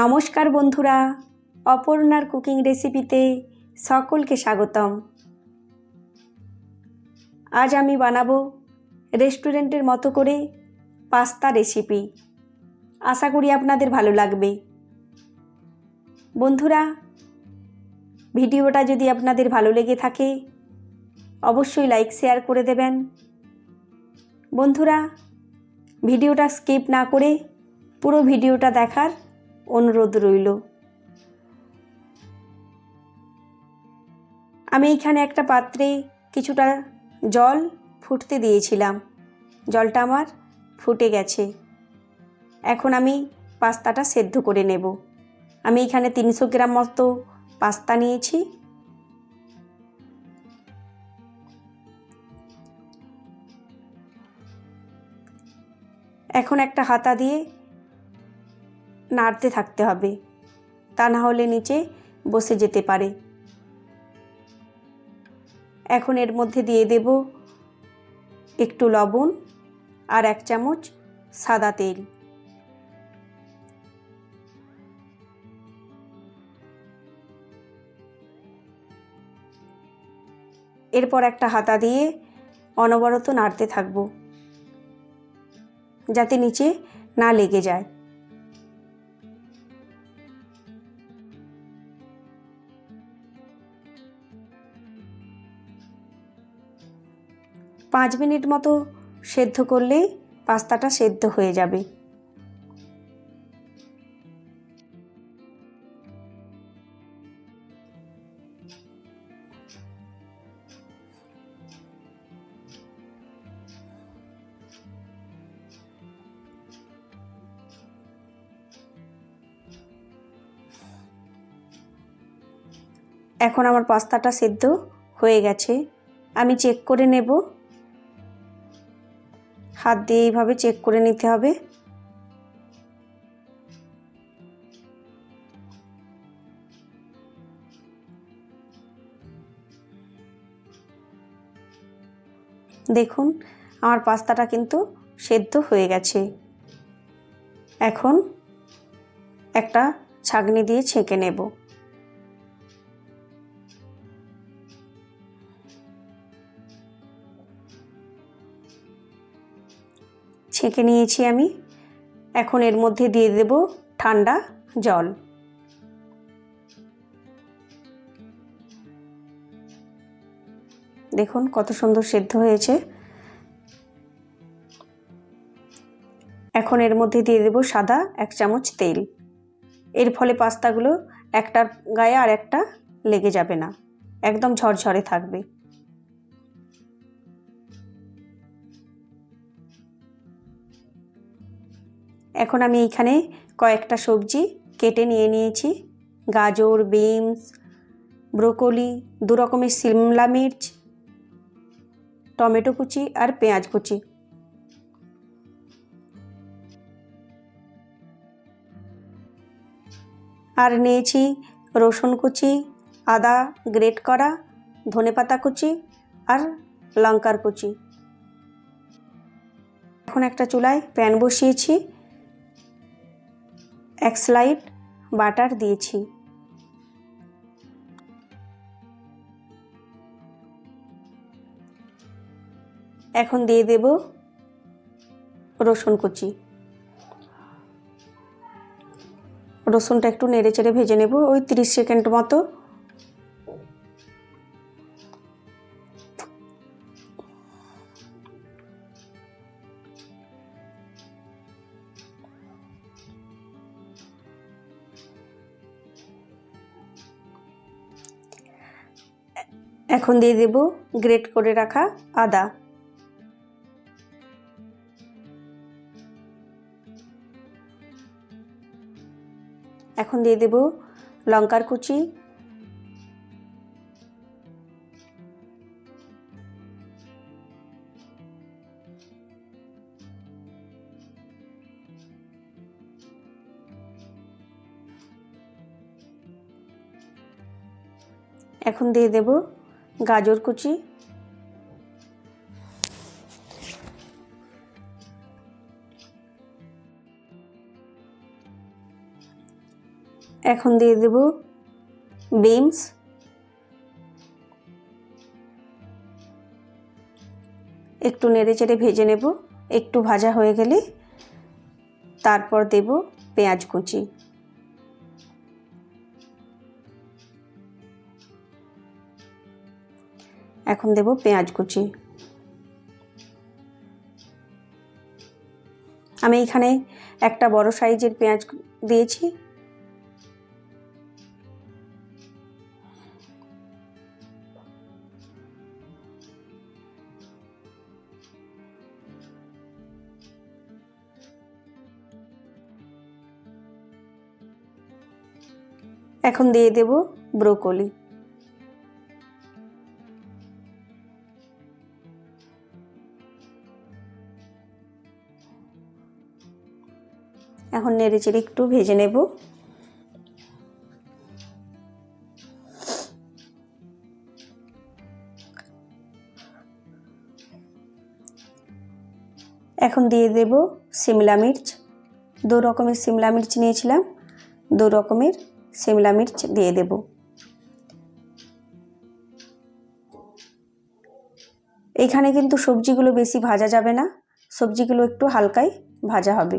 নমস্কার বন্ধুরা, অপর্ণার কুকিং রেসিপিতে সকলকে স্বাগতম। আজ আমি বানাবো রেস্টুরেন্টের মতো করে পাস্তা রেসিপি। আশা করি আপনাদের ভালো লাগবে। বন্ধুরা, ভিডিওটা যদি আপনাদের ভালো লেগে থাকে, অবশ্যই লাইক, শেয়ার করে দেবেন। বন্ধুরা, ভিডিওটা স্কিপ না করে পুরো ভিডিওটা দেখার অনুরোধ রইল। আমি এইখানে একটা পাত্রে কিছুটা জল ফুটতে দিয়েছিলাম। জলটা আমার ফুটে গেছে। এখন আমি পাস্তাটা সেদ্ধ করে নেব। আমি এখানে তিনশো গ্রাম মতো পাস্তা নিয়েছি। এখন একটা হাতা দিয়ে নাড়তে থাকতে হবে। তা না হলে নিচে বসে যেতে পারে। এখন এর মধ্যে দিয়ে দেব একটু লবণ আর এক চামচ সাদা তেল। এরপর একটা হাতা দিয়ে অনবরত নাড়তে থাকব, যাতে নিচে না লেগে যায়। পাঁচ মিনিট মতো সেদ্ধ করলেই পাস্তাটা সেদ্ধ হয়ে যাবে। এখন আমার পাস্তাটা সেদ্ধ হয়ে গেছে। আমি চেক করে নেব। হাত দিয়ে এইভাবে চেক করে নিতে হবে। দেখুন, আমার পাস্তাটা কিন্তু সেদ্ধ হয়ে গেছে। এখন একটা ছাগনি দিয়ে ছেঁকে নেব। ছেঁকে নিয়েছি আমি। এখন এর মধ্যে দিয়ে দেব ঠান্ডা জল। দেখুন কত সুন্দর সেদ্ধ হয়েছে। এখন এর মধ্যে দিয়ে দেব সাদা এক চামচ তেল। এর ফলে পাস্তাগুলো একটার গায়ে আর একটা লেগে যাবে না। একদম ঝরঝরে থাকবে। এখন আমি এইখানে কয়েকটা সবজি কেটে নিয়ে নিয়েছি। গাজর, বিনস, ব্রোকলি দু রকমের সিমলা মির্চ, টমেটো কুচি আর পেঁয়াজ কুচি। আর নিয়েছি রসুন কুচি, আদা গ্রেট করা ধনেপাতা কুচি আর লঙ্কার কুচি। এখন একটা চুলায় প্যান বসিয়েছি। এক স্লাইড বাটার দিয়েছি। এখন দিয়ে দেব রসুন কুচি। রসুনটা একটু নেড়ে চেড়ে ভেজে নেব, ওই তিরিশ সেকেন্ড মতো। এখন দিয়ে দেব গ্রেট করে রাখা আদা। এখন দিয়ে দেব লঙ্কার কুচি। এখন দিয়ে দেব গাজর কুচি, এখন দিয়ে দেব বিনস, একটু নেড়ে চেড়ে ভেজে নেব, একটু ভাজা হয়ে গেলে তারপর দেব পেঁয়াজ কুচি। এখন দেব পেঁয়াজ কুচি। আমি এখানে একটা বড় সাইজের পেঁয়াজ দিয়েছি। এখন দিয়ে দেব ব্রোকলি। এখন নেড়ে চেড়ে একটু ভেজে নেব। এখন দিয়ে দেব সিমলা মির্চ। দু রকমের সিমলা মির্চ নিয়েছিলাম, দু রকমের সিমলা মির্চ দিয়ে দেব। এইখানে কিন্তু সবজিগুলো বেশি ভাজা যাবে না, সবজিগুলো একটু হালকাই ভাজা হবে।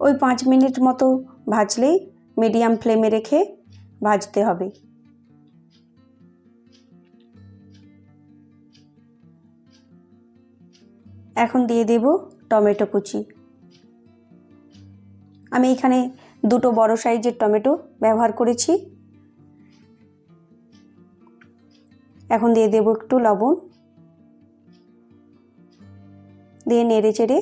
ওই পাঁচ মিনিট মতো ভাজলেই মিডিয়াম ফ্লেমে রেখে ভাজতে হবে। এখন দিয়ে দেব টমেটো কুচি। আমি এখানে দুটো বড় সাইজের টমেটো ব্যবহার করেছি। এখন দিয়ে দেব একটু লবণ। দিয়ে নেড়ে চেড়ে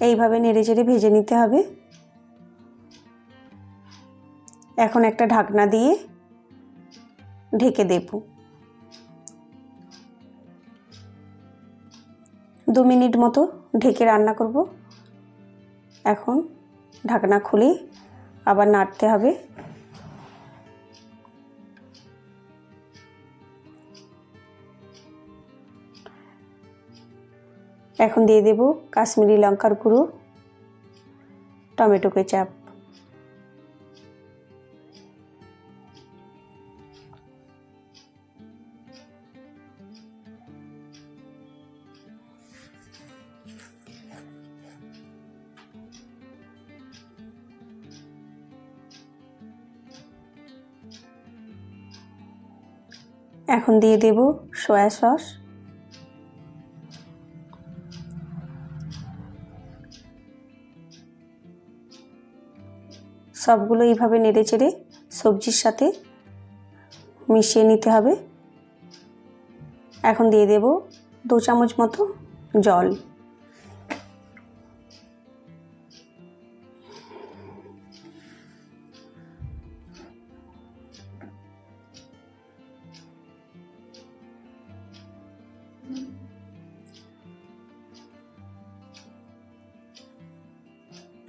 এইভাবে নেড়ে চেড়ে ভেজে নিতে হবে। এখন একটা ঢাকনা দিয়ে ঢেকে দেব। দু মিনিট মতো ঢেকে রান্না করব। এখন ঢাকনা খুলে আবার নাড়তে হবে। এখন দিয়ে দেব কাশ্মীরি লঙ্কার গুঁড়ো টমেটো কেচাপ। এখন দিয়ে দেব সয়া সস। সবগুলো এইভাবে নেড়ে চেড়ে সবজির সাথে মিশিয়ে নিতে হবে। এখন দিয়ে দেব দু চামচ মতো জল।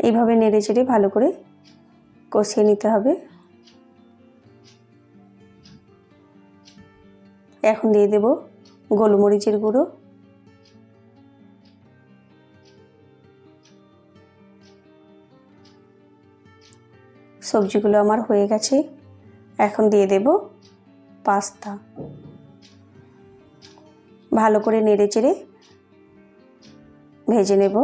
এইভাবে নেড়ে চেড়ে ভালো করে কষিয়ে নিতে হবে। এখন দিয়ে দেব গোলমরিচের গুঁড়ো। সবজিগুলো আমার হয়ে গেছে। এখন দিয়ে দেব পাস্তা। ভালো করে নেড়ে চেড়ে ভেজে নেব।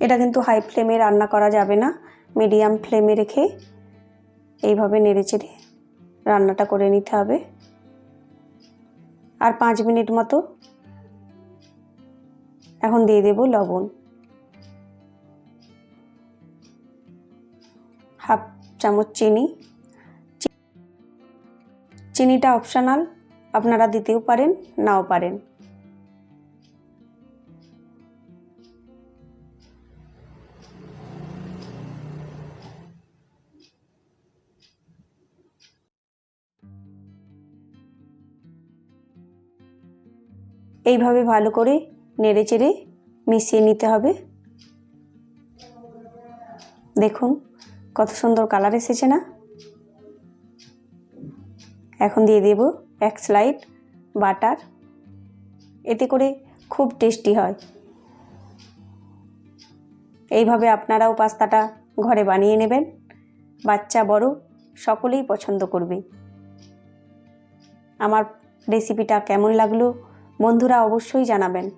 এটা কিন্তু হাই ফ্লেমে রান্না করা যাবে না। মিডিয়াম ফ্লেমে রেখে এইভাবে নেড়ে চেড়ে রান্নাটা করে নিতে হবে। আর পাঁচ মিনিট মতো এখন দিয়ে দেব লবণ। হাফ চামচ চিনি। চিনিটা অপশানাল আপনারা দিতেও পারেন, নাও পারেন। এইভাবে ভালো করে নেড়ে চেড়ে মিশিয়ে নিতে হবে। দেখুন কত সুন্দর কালার এসেছে না? এখন দিয়ে দেব এক স্লাইড বাটার। এতে করে খুব টেস্টি হয়। এইভাবে আপনারাও পাস্তাটা ঘরে বানিয়ে নেবেন। বাচ্চা, বড়, সকলেই পছন্দ করবে। আমার রেসিপিটা কেমন লাগল বন্ধুরা অবশ্যই জানাবেন।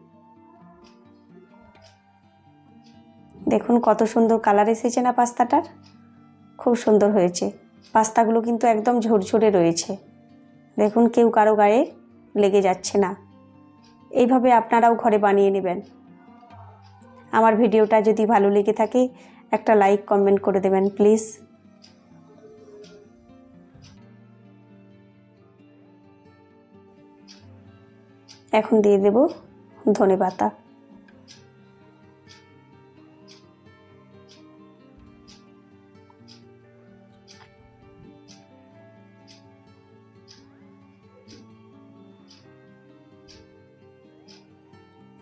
দেখুন কত সুন্দর কালার এসেছে না পাস্তাটার? খুব সুন্দর হয়েছে। পাস্তাগুলো কিন্তু একদম ঝরঝরে রয়েছে। দেখুন কেউ কারও গায়ে লেগে যাচ্ছে না। এইভাবে আপনারাও ঘরে বানিয়ে নেবেন। আমার ভিডিওটা যদি ভালো লেগে থাকে, একটা লাইক, কমেন্ট করে দেবেন, প্লিজ। এখন দিয়ে দেব ধনে পাতা।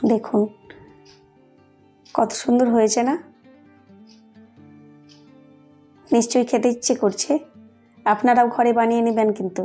দেখুন, কত সুন্দর হয়েছে না? নিশ্চয়ই খেতে ইচ্ছে করছে। আপনারাও ঘরে বানিয়ে নেবেন কিন্তু।